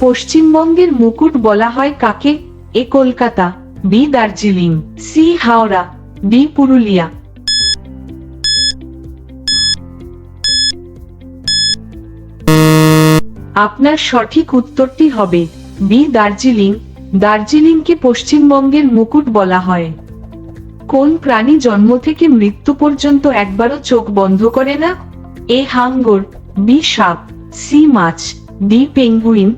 পশ্চিমবঙ্গের মুকুট বলা হয় কাকে? A Kolkata, B Darjeeling, C Howrah, D Purulia. আপনার সঠিক উত্তরটি হবে বি দার্জিলিং। দার্জিলিংকে পশ্চিমবঙ্গের মুকুট বলা হয়। কোন প্রাণী জন্ম থেকে মৃত্যু পর্যন্ত একবারও চোখ বন্ধ করে না? এ হাঙ্গর, বি সাপ, সি মাছ, ডি পেঙ্গুইন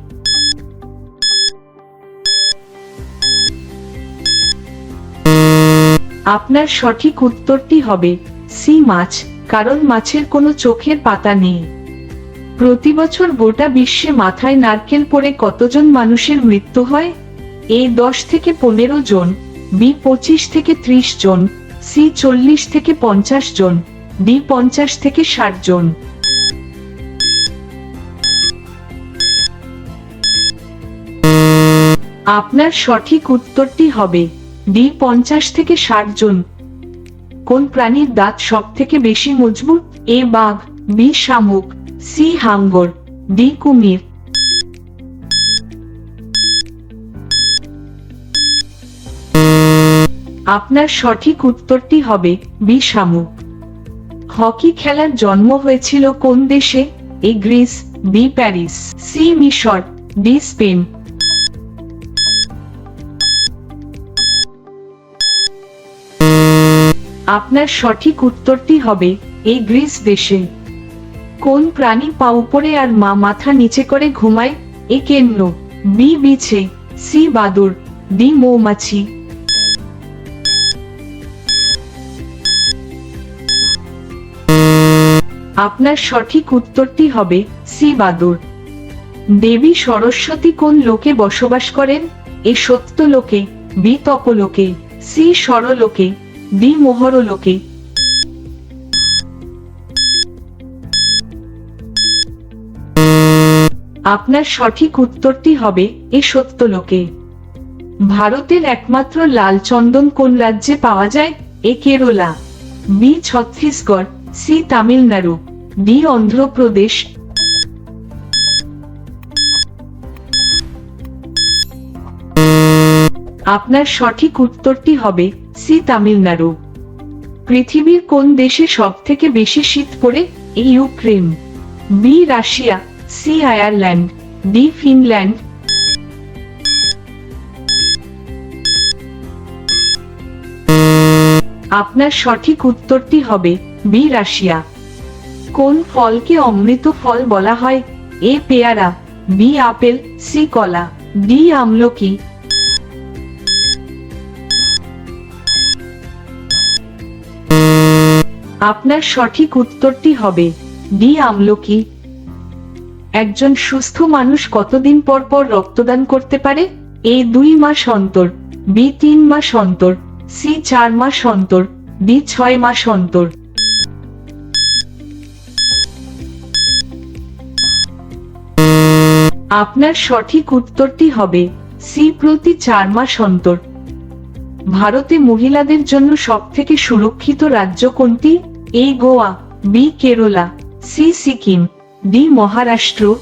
আপনার সঠিক উত্তরটি হবে, সি মাছ, কারণ মাছের কোনো চোখের পাতা নেই। প্রতি বছর গোটা বিশ্বে মাথায় নারকেল পড়ে কতজন মানুষের মৃত্যু হয়? এ দশ থেকে পনেরো জন, বি পঁচিশ থেকে ত্রিশ জন, সি চল্লিশ থেকে পঞ্চাশ জন, ডি পঞ্চাশ থেকে ষাট জন। আপনার সঠিক উত্তরটি হবে ডি পঞ্চাশ থেকে ষাট জন। কোন প্রাণীর দাঁত সব থেকে বেশি মজবুত? এ বাঘ, বি শামুক, সি হাঙ্গর, ডি কুমির। আপনার সঠিক উত্তরটি হবে বি শামুক। হকি খেলার জন্ম হয়েছিল কোন দেশে? A Greece, B Paris, C মিশর, ডি স্পেন। আপনার সঠিক উত্তরটি হবে, এই গ্রিস দেশে। কোন প্রাণী পা উপরে আর মা মাথা নিচে করে ঘুমায়, এ কেন্দ্র, বি বিছে, সি বাদুর, ডি মৌমাছি। আপনার সঠিক উত্তরটি হবে, সি বাদুর। দেবী সরস্বতী কোন লোকে বসবাস করেন? এ সত্য লোকে, বি তপলোকে, সি সরলোকে ডি মোহরলোকে আপনার সঠিক উত্তরটি হবে, এ সত্য লোকে। ভারতের একমাত্র লাল চন্দন কোন রাজ্যে পাওয়া যায়? A Kerala. B Chhattisgarh. C Tamil Nadu. D Andhra Pradesh. আপনার সঠিক উত্তরটি হবে সি তামিলনাড়ু। পৃথিবীর কোন দেশে সব থেকে বেশি শীত পড়ে? Ukraine, B Russia, C Ireland, D Finland. আপনার সঠিক উত্তরটি হবে বি রাশিয়া। কোন ফলকে অমৃত ফল বলা হয়? এ পেয়ারা, বি আপেল, সি কলা, ডি আমলকি। আপনার সঠিক উত্তরটি হবে, ডি আমলকি। একজন সুস্থ মানুষ কতদিন পর পর রক্তদান করতে পারে? এ দুই মাস অন্তর, বি তিন মাস অন্তর, সি চার মাস অন্তর, ডি ছয় মাস অন্তর। আপনার সঠিক উত্তরটি হবে, সি প্রতি চার মাস অন্তর। ভারতে মহিলাদের জন্য সবথেকে সুরক্ষিত রাজ্য কোনটি? A Goa, B Kerala, C Sikkim, D Maharashtra.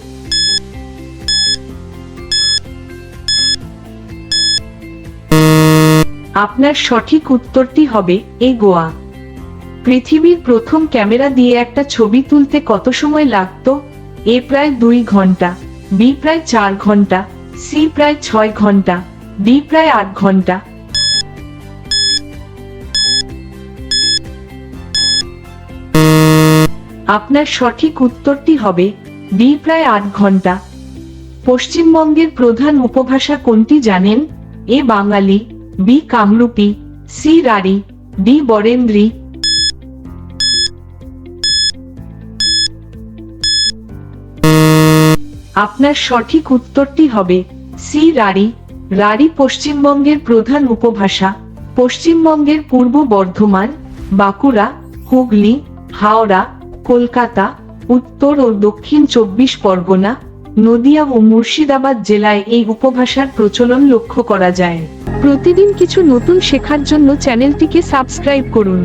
আপনার সঠিক উত্তরটি হবে, এ গোয়া। পৃথিবীর প্রথম ক্যামেরা দিয়ে একটা ছবি তুলতে কত সময় লাগতো? এ প্রায় দুই ঘণ্টা, বি প্রায় চার ঘণ্টা, সি প্রায় ছয় ঘণ্টা, ডি প্রায় আট ঘণ্টা। আপনার সঠিক উত্তরটি হবে ডি প্রায় আট ঘণ্টা। পশ্চিমবঙ্গের প্রধান উপভাষা কোনটি জানেন? A Bangali, B Kamrupi, C Rarhi, D Barendri. আপনার সঠিক উত্তরটি হবে সি রাঢ়ী। রাঢ়ী পশ্চিমবঙ্গের প্রধান উপভাষা। পশ্চিমবঙ্গের পূর্ব বর্ধমান, বাঁকুড়া, হুগলি, হাওড়া কলকাতা, উত্তর ও দক্ষিণ চব্বিশ পরগনা, নদিয়া ও মুর্শিদাবাদ জেলায় এই উপভাষার প্রচলন লক্ষ্য করা যায়। প্রতিদিন কিছু নতুন শেখার জন্য চ্যানেলটিকে সাবস্ক্রাইব করুন।